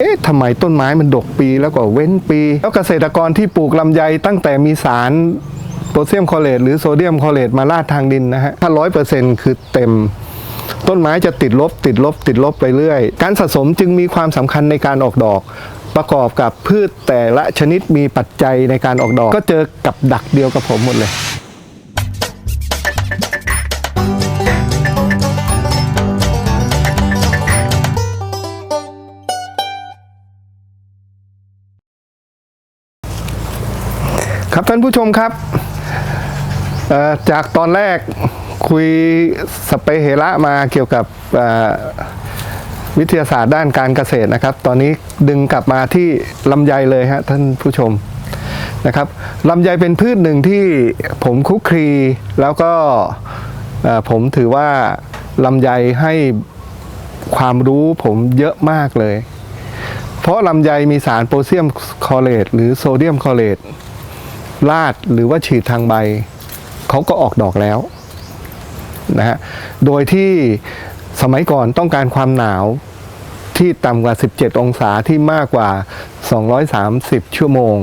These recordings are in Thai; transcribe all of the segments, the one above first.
เอ๊ะทำไมต้นไม้มันดกปีแล้วก็เว้นปี แล้วเกษตรกรที่ปลูกลำไยตั้งแต่มีสารโพแทสเซียมคลอเรตหรือโซเดียมคลอเรตมาลาดทางดินนะฮะ ถ้าร้อยเปอร์เซ็นต์คือเต็ม ต้นไม้จะติดลบ ติดลบ ติดลบไปเรื่อย การสะสมจึงมีความสำคัญในการออกดอก ประกอบกับพืชแต่ละชนิดมีปัจจัยในการออกดอก ก็เจอกับดักเดียวกับผมหมดเลย ครับท่านผู้ชมครับ จากตอนแรกคุยสเปเหระมาเกี่ยวกับวิทยาศาสตร์ด้านการเกษตรนะครับ ตอนนี้ดึงกลับมาที่ลำไยเลยฮะท่านผู้ชมนะครับลำไยเป็นพืชหนึ่งที่ผมคุกคลีแล้วก็ผมถือว่าลำไยให้ความรู้ผมเยอะมากเลย เพราะลำไยมีสารโพแทสเซียมคลอเรตหรือโซเดียมคลอเรต ลาดหรือว่าฉีดทางใบเขาก็ออกดอกแล้วนะฮะโดยที่สมัยก่อนต้องการความหนาวที่ต่ำกว่า 17 องศาที่มากกว่า 230 ชั่วโมง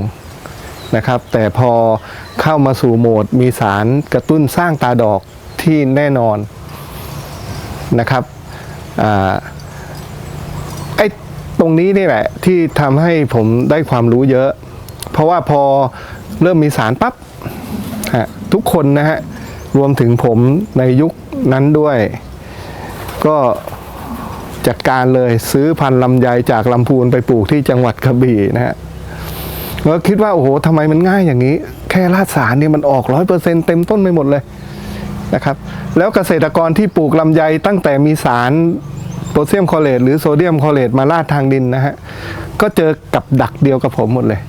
นะครับ แต่พอเข้ามาสู่โหมดมีสารกระตุ้นสร้างตาดอกที่แน่นอนนะครับอไอ้ตรงนี้นี่แหละที่ทำให้ผมได้ความรู้เยอะ เพราะว่าพอ เริ่มมีสารปั๊บทุกคนนะฮะ รวมถึงผมในยุคนั้นด้วย ก็จัดการเลยซื้อพันธุ์ลำไยจากลำพูนไปปลูกที่จังหวัดกระบี่นะฮะแล้วคิดว่า โอ้โหทำไมมันง่ายอย่างนี้ แค่ราดสารนี่มันออกร้อยเปอร์เซ็นเต็มต้นไปหมดเลยนะครับ แล้วเกษตรกรที่ปลูกลำไยตั้งแต่มีสารโพแทสเซียมคลอเรตหรือโซเดียมคลอเรตมาลาดทางดินนะฮะ ก็เจอกับดักเดียวกับผมหมดเลย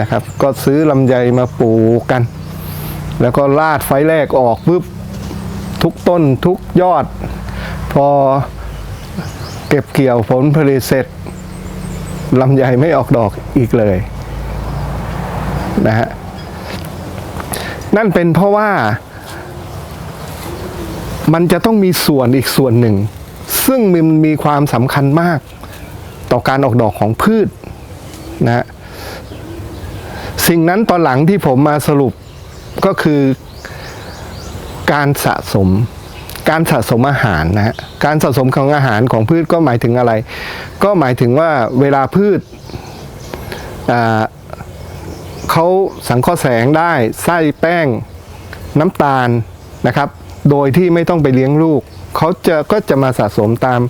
นะครับ ก็ซื้อลำไยมาปลูกกัน แล้วก็ลาดไฟแรกออกปุ๊บทุกต้นทุกยอด พอเก็บเกี่ยวผลผลิตเสร็จลำไยไม่ออกดอกอีกเลยนะฮะนั่นเป็นเพราะว่ามันจะต้องมีส่วนอีกส่วนหนึ่ง ซึ่งมันมีความสำคัญมากต่อการออกดอกของพืชนะฮะ สิ่งนั้นตอนหลังที่ผมมาสรุปก็คือการสะสม การสะสมอาหารนะฮะการสะสมของอาหารของพืชก็หมายถึงอะไร ก็หมายถึงว่าเวลาพืชเขาสังเคราะห์แสงได้ไส้แป้งน้ำตาลนะครับ โดยที่ไม่ต้องไปเลี้ยงลูกเขาจะก็จะมาสะสมตาม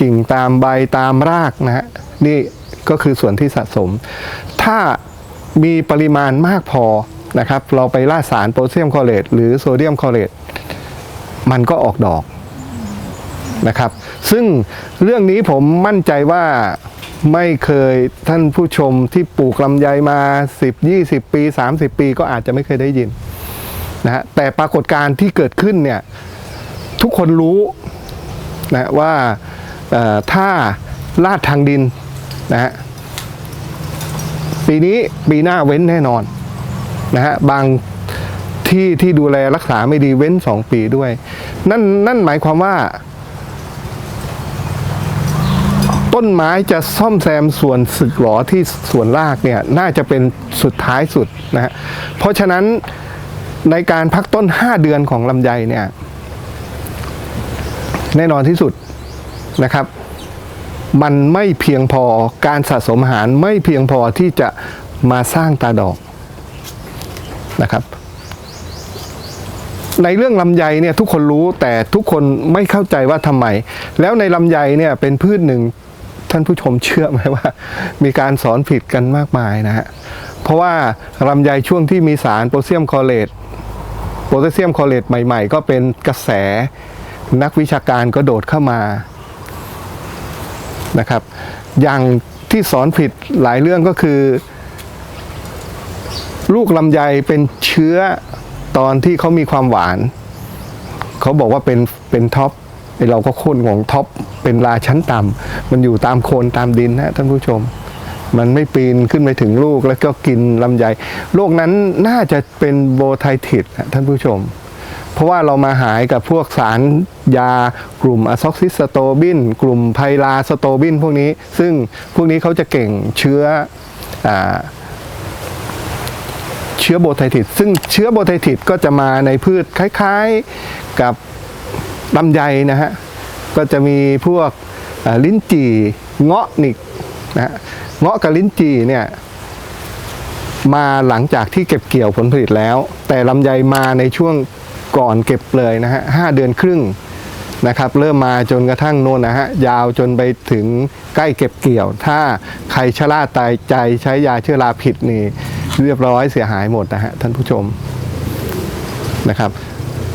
กิ่งตามใบตามรากนะฮะนี่ก็คือส่วนที่สะสม ถ้า มีปริมาณมากพอนะครับ เราไปล่าดสารโพแทสเซียมคลอเรตหรือโซเดียมคลอเรตมันก็ออกดอกนะครับ ซึ่งเรื่องนี้ผมมั่นใจว่าไม่เคยท่านผู้ชมที่ปลูกลำไยมา 10 20 ปี 30 ปีก็อาจจะไม่เคยได้ยินนะฮะแต่ปรากฏการณ์ที่เกิดขึ้นเนี่ย ทุกคนรู้นะว่าถ้าลาดทางดินนะฮะ ปีนี้ปีหน้าเว้นแน่นอนนะฮะบางที่ที่ดูแลรักษาไม่ดีเว้นสองปีด้วย นั่นนั่นหมายความว่า ต้นไม้จะซ่อมแซมส่วนสึกหรอที่ส่วนรากเนี่ยน่าจะเป็นสุดท้ายสุดนะฮะเพราะฉะนั้นในการพักต้น 5 เดือนของลำไยเนี่ย แน่นอนที่สุดนะครับ มันไม่เพียงพอการสะสมอาหารไม่เพียงพอที่จะมาสร้างตาดอกนะครับ ในเรื่องลำไยเนี่ยทุกคนรู้แต่ทุกคนไม่เข้าใจว่าทำไม แล้วในลำไยเนี่ยเป็นพืชหนึ่งท่านผู้ชมเชื่อไหมว่า มีการสอนผิดกันมากมายนะฮะเพราะว่าลำไยช่วงที่มีสารโพแทสเซียมคลอเรตโพแทสเซียมคลอเรตใหม่ ๆ ก็เป็นกระแสนักวิชาการก็โดดเข้ามา นะครับ อย่างที่สอนผิดหลายเรื่องก็คือ ลูกลำไยเป็นเชื้อตอนที่เขามีความหวาน เขาบอกว่าเป็นเป็นท็อปไอเราก็โค่นของท็อปเป็นราชั้นต่ำมันอยู่ตามโคนตามดินนะท่านผู้ชม มันไม่ปีนขึ้นไปถึงลูกแล้วก็กินลำไยโรคนั้นน่าจะเป็นโบไททิสท่านผู้ชม เพราะว่าเรามาหายกับพวกสารยากลุ่มอะซ็อกซิสโตบิน กลุ่มไพลาสโตบินพวกนี้ ซึ่งพวกนี้เขาจะเก่งเชื้ออเชื้อโบไทติดซึ่งเชื้อโบไทติดก็จะมาในพืชคล้ายๆกับลำไยนะฮะ ก็จะมีพวกลิ้นจี่เงาะนิกนะฮะเงาะกับลิ้นจี่เนี่ยมาหลังจากที่เก็บเกี่ยวผลผลิตแล้ว แต่ลำไยมาในช่วง ก่อนเก็บเลยนะฮะห้าเดือนครึ่งนะครับเริ่มมาจนกระทั่งโน่นนะฮะยาวจนไปถึงใกล้เก็บเกี่ยว ถ้าใครชะล่าตายใจใช้ยาเชื้อราผิดนี่เรียบร้อยเสียหายหมดนะฮะท่านผู้ชมนะครับ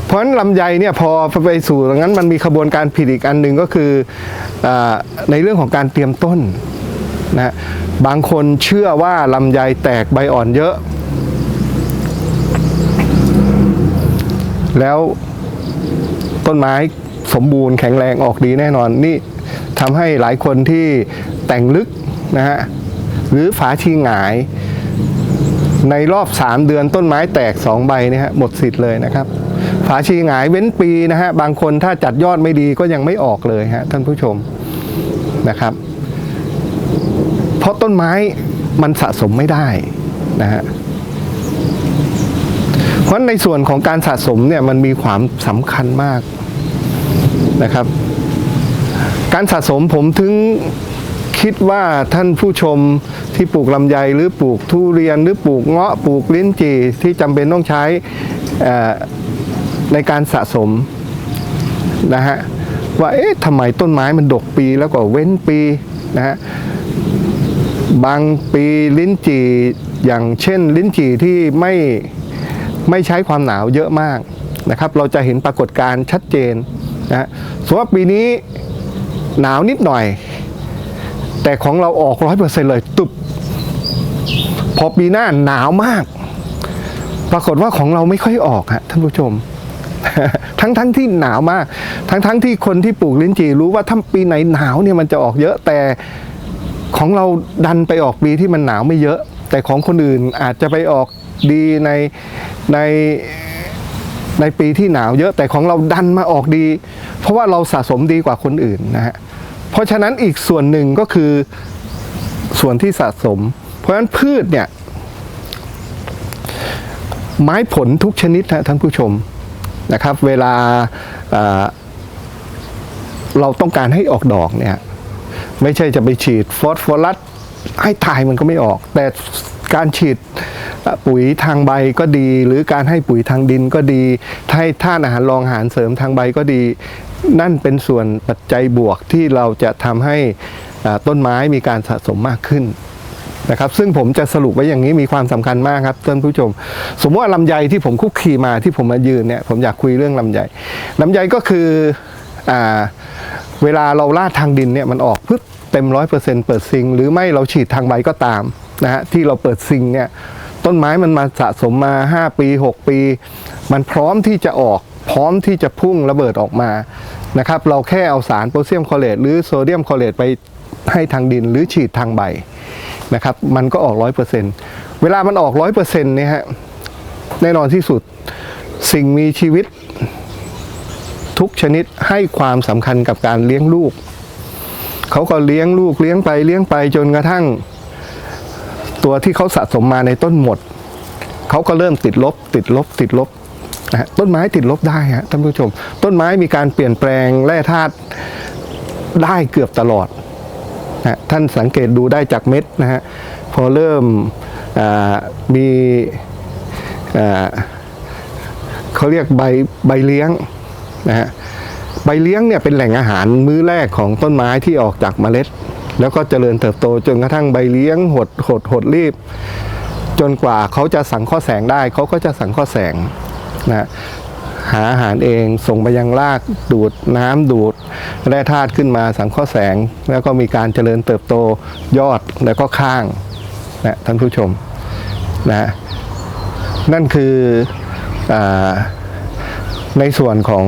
เพราะฉะนั้นลำไยเนี่ยพอไปสู่ตรงนั้นมันมีขบวนการผิดอีกอันหนึ่งก็คืออในเรื่องของการเตรียมต้นนะฮะบางคนเชื่อว่าลำไยแตกใบอ่อนเยอะ แล้วต้นไม้สมบูรณ์แข็งแรงออกดีแน่นอนนี่ทำให้หลายคนที่แต่งลึกนะฮะหรือฝาชีหงาย ในรอบ 3 เดือนต้นไม้แตก 2 ใบนี่ยฮะหมดสิทธิ์เลยนะครับ ฝาชีหงายเว้นปีนะฮะบางคนถ้าจัดยอดไม่ดีก็ยังไม่ออกเลยฮะท่านผู้ชมนะครับ เพราะต้นไม้มันสะสมไม่ได้นะฮะ ราะในส่วนของการสะสมเนี่ยมันมีความสำคัญมากนะครับ การสะสมผมถึงคิดว่าท่านผู้ชมที่ปลูกลำไยหรือปลูกทุเรียนหรือปลูกเงาะปลูกลิ้นจี่ที่จำเป็นต้องใช้ในการสะสมนะฮะว่าเอ๊ะทำไมต้นไม้มันดกปีแล้วก็เว้นปีนะฮะบางปีลิ้นจี่อย่างเช่น ลิ้นจี่ที่ไม่ ไม่ใช้ความหนาวเยอะมากนะครับ เราจะเห็นปรากฏการณ์ชัดเจนนะสมมติว่าปีนี้หนาวนิดหน่อย แต่ของเราออกร้อยเปอร์เซ็นเลยตุบพอปีหน้าหนาวมาก ปรากฏว่าของเราไม่ค่อยออกฮะท่านผู้ชม ทั้งทั้งที่หนาวมาก ทั้งทั้งที่คนที่ปลูกลิ้นจี่รู้ว่าถ้าปีไหนหนาวเนี่ยมันจะออกเยอะแต่ของเราดันไปออกปีที่มันหนาวไม่เยอะ แต่ของคนอื่นอาจจะไปออก ดีในในในปีที่หนาวเยอะแต่ของเราดันมาออกดี เพราะว่าเราสะสมดีกว่าคนอื่นนะฮะเพราะฉะนั้นอีกส่วนหนึ่งก็คือส่วนที่สะสม เพราะฉะนั้นพืชเนี่ย ไม้ผลทุกชนิดนะท่านผู้ชมนะครับ เวลาเอ่อเราต้องการให้ออกดอกเนี่ย ไม่ใช่จะไปฉีดฟอสฟอรัสให้ตายมันก็ไม่ออก แต่การฉีด ปุ๋ยทางใบก็ดี หรือการให้ปุ๋ยทางดินก็ดีให้ท่านอาหารรองอาหารเสริมทางใบก็ดี นั่นเป็นส่วนปัจจัยบวกที่เราจะทำให้ต้นไม้มีการสะสมมากขึ้นนะครับซึ่งผมจะสรุปไว้อย่างนี้มีความสำคัญมากครับท่านผู้ชม สมมติว่าลำไยที่ผมคุกคีมาที่ผมมายืนเนี่ยผมอยากคุยเรื่องลำไยลำไยก็คืออ่าเวลาเราลาดทางดินเนี่ยมันออกปึ๊บเต็มร้อยเปอร์เซ็นต์เปิดซิง หรือไม่เราฉีดทางใบก็ตามนะฮะที่เราเปิดซิงเนี่ย ต้นไม้มันมาสะสมมา 5 ปี 6 ปี มันพร้อมที่จะออกพร้อมที่จะพุ่งระเบิดออกมานะครับเราแค่เอาสารโพแทสเซียมคลอเรตหรือโซเดียมคลอเรตไปให้ทางดินหรือฉีดทางใบนะครับมันก็ออกร้อยเปอร์เซ็นเวลามันออกร้อยเปอร์เซ็นต์เนี่ยฮะแน่นอนที่สุดสิ่งมีชีวิตทุกชนิดให้ความสำคัญกับการเลี้ยงลูก เขาก็เลี้ยงลูกเลี้ยงไปเลี้ยงไปจนกระทั่ง ตัวที่เขาสะสมมาในต้นหมด เขาก็เริ่มติดลบ ติดลบ ติดลบนะฮะต้นไม้ติดลบได้ฮะท่านผู้ชม ต้นไม้มีการเปลี่ยนแปลงแร่ธาตุได้เกือบตลอดนะท่านสังเกตดูได้จากเม็ดนะฮะพอเริ่มมีเขาเรียกใบใบเลี้ยงนะฮะใบเลี้ยงเนี่ยเป็นแหล่งอาหารมื้อแรกของต้นไม้ที่ออกจากเมล็ด แล้วก็เจริญเติบโตจนกระทั่งใบเลี้ยงหดหดหดรีบ จนกว่าเขาจะสังเคราะห์แสงได้ เขาก็จะสังเคราะห์แสงนะฮะหาอาหารเองส่งไปยังรากดูดน้ำดูดแร่ธาตุขึ้นมาสังเคราะห์แสง แล้วก็มีการเจริญเติบโตยอดแล้วก็ข้างนะท่านผู้ชมนะนั่นคืออในส่วนของ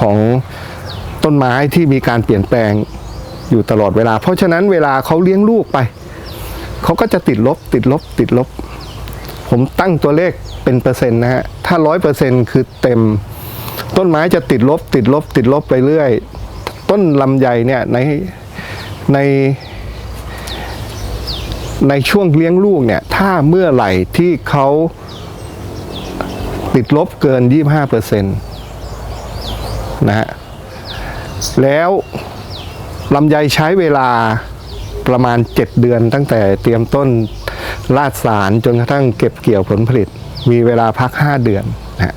ของต้นไม้ที่มีการเปลี่ยนแปลง อยู่ตลอดเวลา เพราะฉะนั้นเวลาเขาเลี้ยงลูกไป เขาก็จะติดลบติดลบติดลบ ผมตั้งตัวเลขเป็นเปอร์เซ็นต์นะฮะ ถ้าร้อยเปอร์เซ็นต์คือเต็ม ต้นไม้จะติดลบ ติดลบ ติดลบไปเรื่อย ต้นลำไยเนี่ยในในในช่วงเลี้ยงลูกเนี่ยถ้าเมื่อไหร่ที่เขาติดลบเกิน 25เปอร์เซ็นต์นะฮะแล้ว ลำไยใช้เวลาประมาณ 7 เดือนตั้งแต่เตรียมต้นลาดสารจนกระทั่งเก็บเกี่ยวผลผลิต มีเวลาพัก 5 เดือนนะ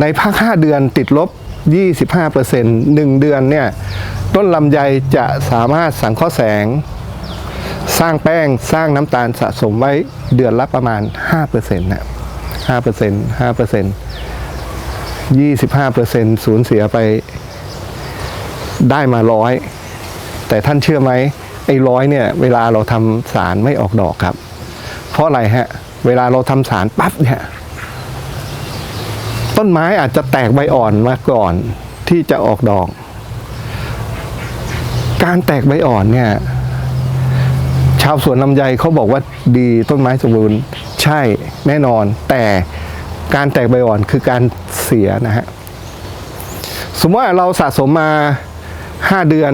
ในพัก 5 เดือนติดลบ 25เปอร์เซ็นต์หนึ่งเดือนเนี่ยต้นลำไยจะสามารถสังเคราะห์แสง สร้างแป้งสร้างน้ำตาลสะสมไว้เดือนละประมาณ 5%นะ5% 5% 25%สูญเสียไปได้มาร้อย แต่ท่านเชื่อไหมไอ้ร้อยเนี่ยเวลาเราทำสารไม่ออกดอกครับ เพราะอะไรฮะ เวลาเราทำสารปั๊บเนี่ยต้นไม้อาจจะแตกใบอ่อนมาก่อนที่จะออกดอก การแตกใบอ่อนเนี่ย ชาวสวนลำไยเขาบอกว่าดีต้นไม้สมบูรณ์ใช่แน่นอน แต่การแตกใบอ่อนคือการเสียนะฮะ สมมติว่าเราสะสมมา 5 เดือน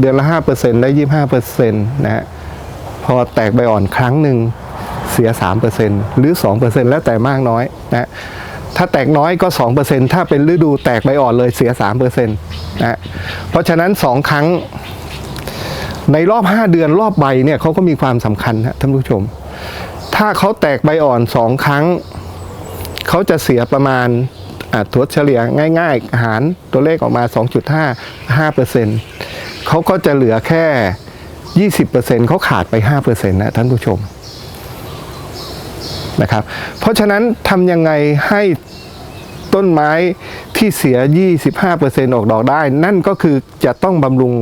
เดือนละ 5%ได้ 25%นะฮะพอแตกใบอ่อนครั้งหนึ่งเสีย 3%หรือ 2%แล้วแต่มากน้อยนะฮะถ้าแตกน้อยก็ 2%ถ้าเป็นฤดูแตกใบอ่อนเลยเสีย 3%นะฮะเพราะฉะนั้น 2 ครั้งในรอบ 5 เดือนรอบใบเนี่ยเขาก็มีความสำคัญนะท่านผู้ชม ถ้าเขาแตกใบอ่อน 2 ครั้ง เขาจะเสียประมาณอะถัวเฉลี่ยง่าย ๆ หารตัวเลขออกมา 2.5 5%เขาก็จะเหลือแค่ 20%เขาขาดไป 5%นะท่านผู้ชมนะครับ เพราะฉะนั้นทำยังไงให้ต้นไม้ที่เสีย 25%ออกดอกได้ นั่นก็คือจะต้องบำรุง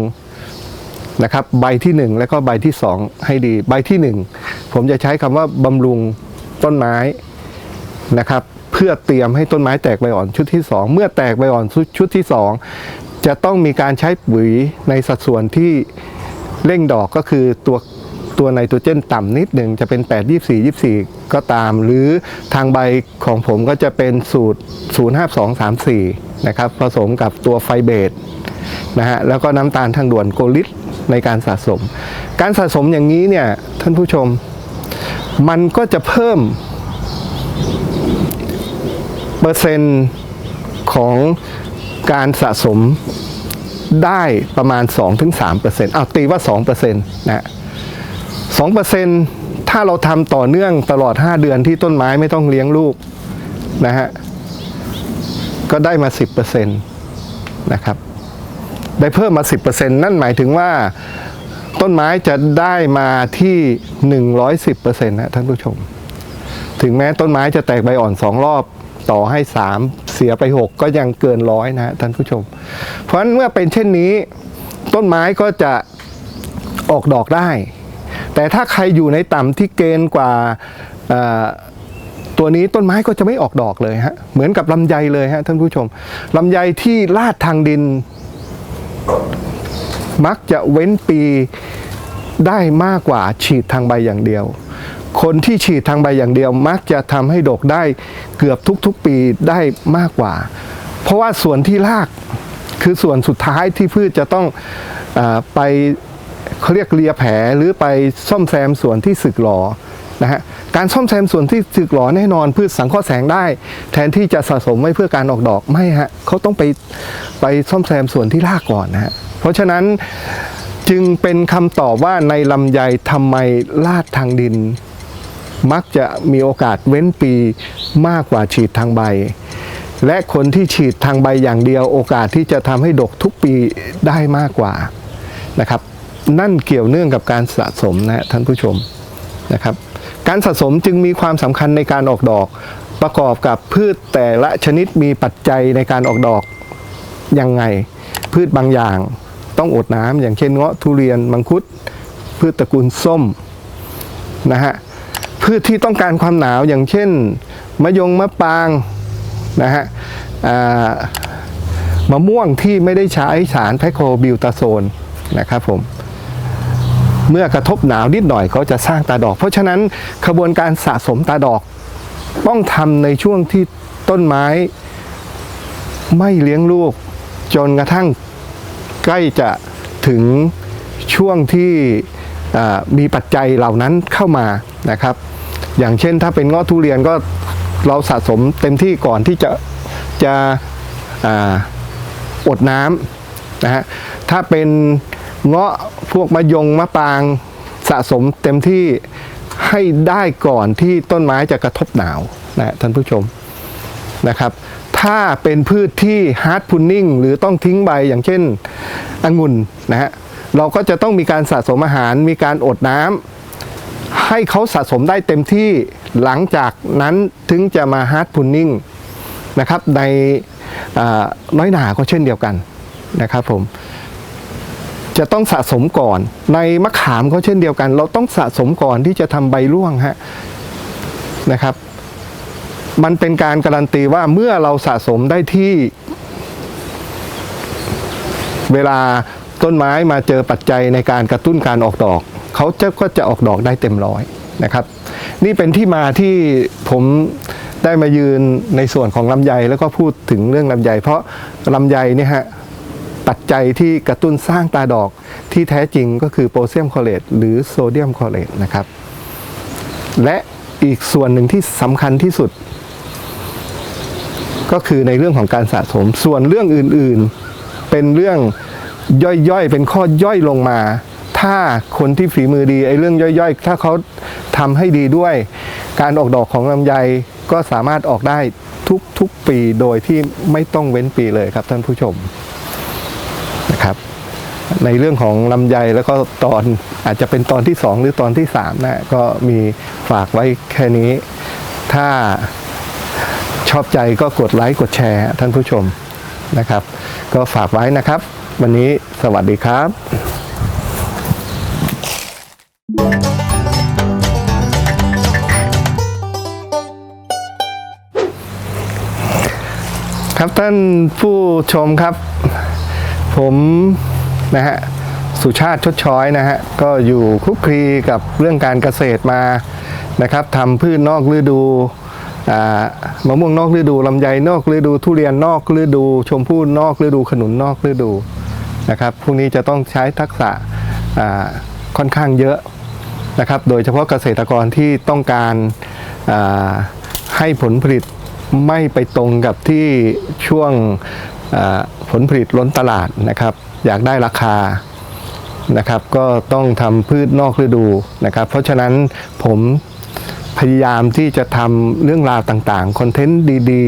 นะครับใบที่ 1 แล้วก็ใบที่ 2 ให้ดีใบที่ 1 ผมจะใช้คำว่าบำรุงต้นไม้นะครับ เพื่อเตรียมให้ต้นไม้แตกใบอ่อนชุดที่ 2 เมื่อแตกใบอ่อนชุดชุดที่ 2 จะต้องมีการใช้ปุ๋ยในสัดส่วนที่เร่งดอกก็คือตัวตัวไนโตรเจนต่ำนิดหนึ่งจะเป็น 8 24 24 ก็ตาม หรือทางใบของผมก็จะเป็นสูตร 05234 นะครับ ผสมกับตัวไฟเบตนะฮะแล้วก็น้ำตาลทางด่วนโกลิตในการสะสม การสะสมอย่างนี้เนี่ย ท่านผู้ชม มันก็จะเพิ่ม เปอร์เซ็นต์ของการสะสม ได้ประมาณ 2-3%เอาตีว่า 2%นะ2%ถ้าเราทำต่อเนื่องตลอด 5 เดือนที่ต้นไม้ไม่ต้องเลี้ยงลูกนะฮะก็ได้มา 10%นะครับ ได้เพิ่มมา 10%นั่นหมายถึงว่าต้นไม้จะได้มาที่ 110%นะท่านผู้ชม ถึงแม้ต้นไม้จะแตกใบอ่อนสองรอบ ต่อให้ 3 เสียไป 6 ก็ยังเกินร้อยนะท่านผู้ชม เพราะฉะนั้นเมื่อเป็นเช่นนี้ ต้นไม้ก็จะออกดอกได้ แต่ถ้าใครอยู่ในต่ำที่เกณฑ์กว่าตัวนี้ต้นไม้ก็จะไม่ออกดอกเลยฮะเหมือนกับลำไยเลยฮะท่านผู้ชมลำไยที่ลาดทางดิน มักจะเว้นปีได้มากกว่าฉีดทางใบอย่างเดียว คนที่ฉีดทางใบอย่างเดียวมักจะทำให้ดกได้เกือบทุกๆปีได้มากกว่า เพราะว่าส่วนที่รากคือส่วนสุดท้ายที่พืชจะต้องอไปเขาเรียกเลียแผลหรือไปซ่อมแซมส่วนที่สึกหรอนะฮะการซ่อมแซมส่วนที่สึกหรอแน่นอน พืชสังเคราะห์แสงได้ แทนที่จะสะสมไว้เพื่อการออกดอกไม่ฮะเขาต้องไปไปซ่อมแซมส่วนที่รากก่อนนะฮะเพราะฉะนั้นจึงเป็นคำตอบว่าในลำไยทำไมลาดทางดิน มักจะมีโอกาสเว้นปีมากกว่าฉีดทางใบ และคนที่ฉีดทางใบอย่างเดียวโอกาสที่จะทำให้ดกทุกปีได้มากกว่านะครับ นั่นเกี่ยวเนื่องกับการสะสมนะท่านผู้ชมนะครับ การสะสมจึงมีความสำคัญในการออกดอก ประกอบกับพืชแต่ละชนิดมีปัจจัยในการออกดอกยังไง พืชบางอย่างต้องอดน้ำอย่างเช่นเงาะทุเรียนมังคุดพืชตระกูลส้มนะฮะ พืชที่ต้องการความหนาวอย่างเช่น มะยงมะปางนะฮะมะม่วงที่ไม่ได้ใช้สารไพโครบิวตาโซนนะครับผมเมื่อกระทบหนาวนิดหน่อยเขาจะสร้างตาดอก เพราะฉะนั้นขบวนการสะสมตาดอก ต้องทำในช่วงที่ต้นไม้ ไม่เลี้ยงลูก จนกระทั่งใกล้จะถึงช่วงที่มีปัจจัยเหล่านั้นเข้ามานะครับ อย่างเช่นถ้าเป็นเงาะทุเรียนก็เราสะสมเต็มที่ก่อนที่จะจะอดน้ำนะฮะถ้าเป็นเงาะพวกมะยงมะปางสะสมเต็มที่ให้ได้ก่อนที่ต้นไม้จะกระทบหนาวนะฮะท่านผู้ชมนะครับ ถ้าเป็นพืชที่ฮาร์ดพุนนิ่งหรือต้องทิ้งใบอย่างเช่นองุ่นนะฮะเราก็จะต้องมีการสะสมอาหารมีการอดน้ำ ให้เขาสะสมได้เต็มที่หลังจากนั้นถึงจะมาฮาร์ดพุนนิ่งนะครับในน้อยหนาก็เช่นเดียวกันนะครับผมจะต้องสะสมก่อนในมะขามก็เช่นเดียวกัน เราต้องสะสมก่อนที่จะทำใบร่วงฮะนะครับ มันเป็นการการันตีว่าเมื่อเราสะสมได้ที่ เวลาต้นไม้มาเจอปัจจัยในการกระตุ้นการออกดอก เขาจะก็จะออกดอกได้เต็มร้อยนะครับ นี่เป็นที่มาที่ผมได้มายืนในส่วนของลำไยแล้วก็พูดถึงเรื่องลำไย เพราะลำไยเนี่ยฮะปัจจัยที่กระตุ้นสร้างตาดอกที่แท้จริงก็คือโพแทสเซียมคลอเรตหรือโซเดียมคลอเรตนะครับ และอีกส่วนหนึ่งที่สำคัญที่สุด ก็คือในเรื่องของการสะสมส่วนเรื่องอื่นๆ เป็นเรื่องย่อยๆ เป็นข้อย่อยลงมา ถ้าคนที่ฝีมือดีไอ้เรื่องย่อยๆ ถ้าเขาทำให้ดีด้วย การออกดอกของลำไยก็สามารถออกได้ทุกๆปีโดยที่ไม่ต้องเว้นปีเลยครับท่านผู้ชมนะครับในเรื่องของลำไยแล้วก็ตอนอาจจะเป็นตอนที่สองหรือตอนที่สามนะก็มีฝากไว้แค่นี้ ถ้าชอบใจก็กดไลค์กดแชร์ท่านผู้ชมนะครับ ก็ฝากไว้นะครับ วันนี้สวัสดีครับ ครับท่านผู้ชมครับ ผมนะฮะสุชาติชดช้อยนะฮะก็อยู่คุกคลีกับเรื่องการเกษตรมานะครับทำพืชนอกฤดูมะม่วงนอกฤดูลำไยนอกฤดูทุเรียนนอกฤดู ชมพู่นอกฤดูขนุนนอกฤดูนะครับพวกนี้จะต้องใช้ทักษะค่อนข้างเยอะนะครับ โดยเฉพาะเกษตรกรที่ต้องการให้ผลผลิต ไม่ไปตรงกับที่ช่วงผลผลิตล้นตลาดนะครับ อยากได้ราคานะครับ ก็ต้องทำพืชนอกฤดูนะครับ เพราะฉะนั้นผมพยายามที่จะทำเรื่องราวต่างๆคอนเทนต์ดี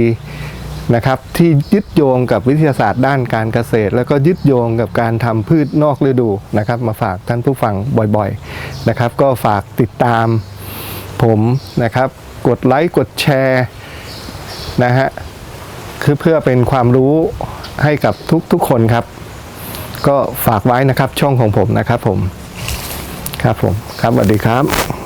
ๆนะครับที่ยึดโยงกับวิทยาศาสตร์ด้านการเกษตร แล้วก็ยึดโยงกับการทำพืชนอกฤดูนะครับ มาฝากท่านผู้ฟังบ่อยๆนะครับ ก็ฝากติดตามผมนะครับ กดไลค์กดแชร์ นะฮะคือเพื่อเป็นความรู้ให้กับทุกๆคนครับ ก็ฝากไว้นะครับช่องของผมนะครับผม ครับผม ครับสวัสดีครับ